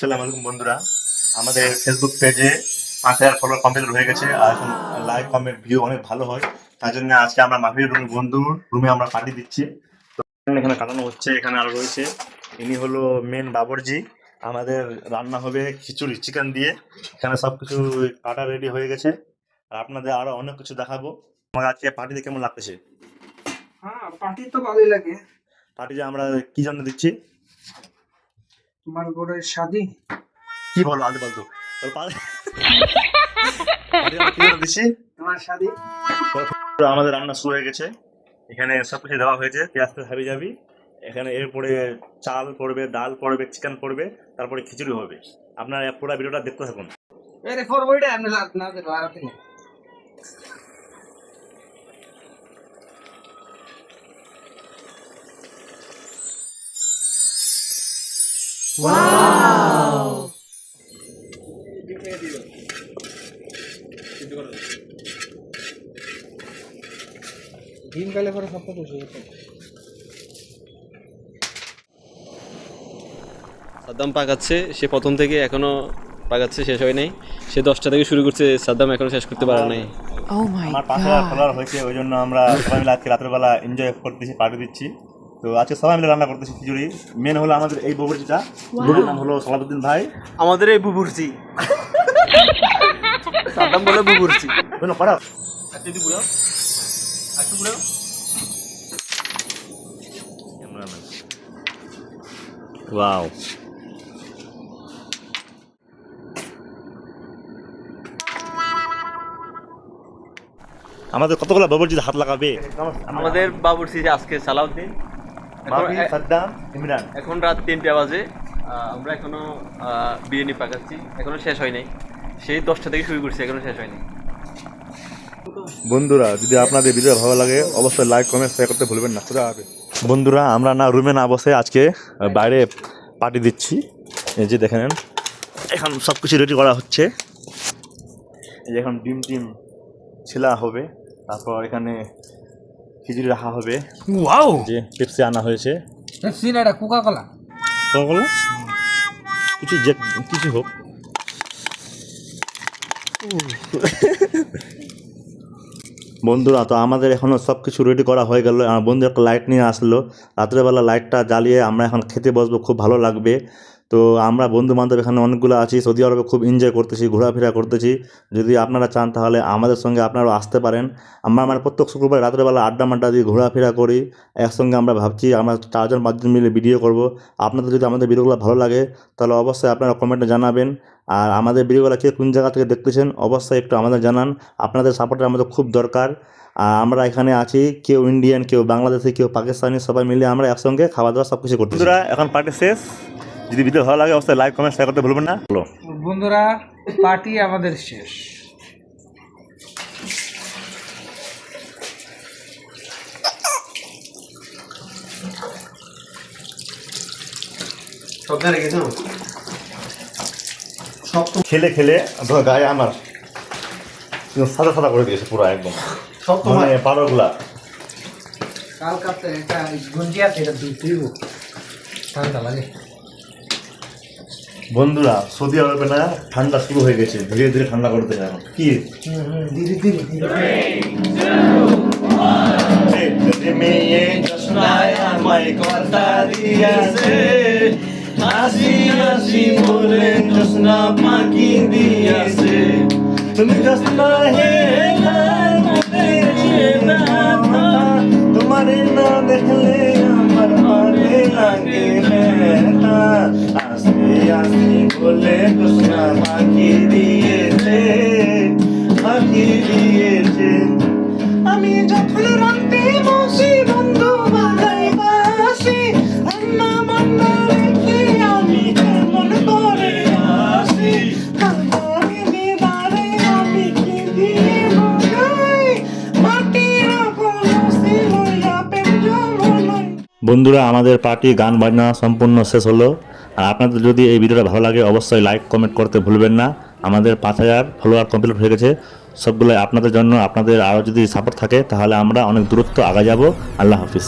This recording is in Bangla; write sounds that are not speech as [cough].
আসসালামু আলাইকুম বন্ধুরা আমাদের ফেসবুক পেজে পাঁচ হাজার ফলোয়ার কমপ্লিট হয়ে গেছে আর এখন লাইক কমেন্ট ভিউ অনেক ভালো হয়। তার জন্য আজকে আমরা মাফির রুম বন্ধুর রুমে আমরা পার্টি দিচ্ছি। তো এখানে কাটানো হচ্ছে এখানে আরও রয়েছে। ইনি হলো মেন বাবরজি। আমাদের রান্না হবে খিচুড়ি চিকেন দিয়ে। এখানে সব কিছু কাটা রেডি হয়ে গেছে। আর আপনাদের আরও অনেক কিছু দেখাবো। আমার আজকে পার্টিতে কেমন লাগতেছে? হ্যাঁ পার্টি তো ভালোই লাগে। পার্টিতে আমরা কি জন্য দিচ্ছি? তোমার বোনের শাদি? কি বলো তোমার শাদি? আমাদের রান্না শুরু হয়ে গেছে। এখানে সব কিছু দেওয়া হয়েছে পেঁয়াজ তো হাবি যাবি। এখানে এরপরে চাল পড়বে ডাল পড়বে চিকেন পড়বে তারপরে খিচুড়ি হবে। আপনার পুরো ভিডিওটা দেখতে থাকুন। এরে ফোর বইটা লাগ না পরে সব কিছু সাদ্দাম পাকাচ্ছে সে প্রথম থেকে এখনও পাকাচ্ছে শেষ হয় নাই। সে দশটা থেকে শুরু করছে সাদ্দাম এখনও শেষ করতে পারে নাই। Oh আমার পাঁচ হাজার god. ফলোয়ার হয়েছে ওই জন্য আমরা সবাই মিলে আজকে রাতের বেলা এনজয় করতেছি পার্টি দিচ্ছি। তো আজকে সবাই মিলে রান্না করতেছি খিচুড়ি। মেন হলো আমাদের এই ববরচিটা ববুর নাম হলো সালাবুদ্দিন ভাই। আমাদের এই বুবুরচি সাদ্দাম বলে বুবুরচি বুঝলো করা ওয়াও আমাদের কতগুলো ববরচিতে হাত লাগাবে? আমাদের বাবুরচি যে আজকে সালাউদ্দিন। এখন- সাদ্দাম ইমরান। এখন রাত তিনটা বাজে। আমরা এখনও বিরিয়ানি পাকাচ্ছি। এখনও শেষ হয় নাই। সেই দশটা থেকে শুরু করছি এখনও শেষ হয়নি বন্ধুরা যদি আপনাদের ভিডিও ভালো লাগে অবশ্যই লাইক কমেন্ট শেয়ার করতে ভুলবেন না। খুদা হাফেজ। বন্ধুরা আমরা না রুমে না বসে আজকে বাইরে পার্টি দিচ্ছি। এই যে দেখে নেন এখন সব কিছু রেডি করা হচ্ছে। এই যে এখন ডিম টিম ছিলা হবে তারপর এখানে খিচুড়ি রাখা হবে। ওয়াও! যে পেপসি আনা হয়েছে। পেপসি না এটা কোকা কোলা কতগুলো কিছু যে কিছু হোক। [laughs] বন্ধুরা তো আমাদের এখনও সব কিছু রেডি করা হয়ে গেল। আমার বন্ধু একটা লাইট নিয়ে আসলো। রাত্রেবেলা লাইটটা জ্বালিয়ে আমরা এখন খেতে বসবো খুব ভালো লাগবে। তো আমরা বন্ধু বান্ধব এখানে অনেকগুলো আছি, সৌদি আরবে খুব এনজয় করতেছি, ঘোরাফেরা করতেছি। যদি আপনারা চান তাহলে আমাদের সঙ্গে আপনারাও আসতে পারেন। আমরা মানে প্রত্যেক শুক্রবার রাত্রেবেলা আড্ডা মাড্ডা দিয়ে ঘোরাফেরা করি, একসঙ্গে আমরা ভাবছি আমরা চারজন পাঁচজন মিলে ভিডিও করব। আপনাদের যদি আমাদের ভিডিওগুলো ভালো লাগে, তাহলে অবশ্যই আপনারা কমেন্টে জানাবেন। আর আমাদের ভিডিওগুলো কে কোন জায়গা থেকে দেখতেছেন, অবশ্যই একটু আমাদের জানান। আপনাদের সাপোর্টের আমাদের খুব দরকার। আর আমরা এখানে আছি, কেউ ইন্ডিয়ান কেউ বাংলাদেশি কেউ পাকিস্তানি সবাই মিলে আমরা একসঙ্গে খাওয়া দাওয়া সব কিছু করতে এখন পার্টি শেষ। যদি ভিডিও ভালো লাগে অবশ্যই লাইক কমেন্ট শেয়ার করতে ভুলবেন না। বন্ধুরা পার্টি আমাদের শেষ। খেলে খেলে গায়ে আমার সাদা সাদা করে দিয়েছে পুরো একদম। মানে পাড়গুলা। কাল কাপতে একটা গঞ্জি আছে এটা দুই ঠান্ডা লাগে। বন্ধুরা সৌদি আরবে না ঠান্ডা শুরু হয়ে গেছে। ধীরে ধীরে ঠান্ডা করতে যাব কি? ধীরে ধীরে ধীরে হাসি হাসি বলে জোসনা পাখি দিয়েছে তুমি জোসনা হে আসি বলে জোসনা বন্ধুরা আমাদের পার্টি গান বাজনা সম্পূর্ণ শেষ হলো আর আপনাদের যদি এই ভিডিওটা ভালো লাগে অবশ্যই লাইক কমেন্ট করতে ভুলবেন না আমাদের পাঁচ হাজার ফলোয়ার কমপ্লিট হয়ে গেছে সবগুলো আপনাদের জন্য আপনাদের আরও যদি সাপোর্ট থাকে তাহলে আমরা অনেক দূরত্ব আগে যাব আল্লাহ হাফিজ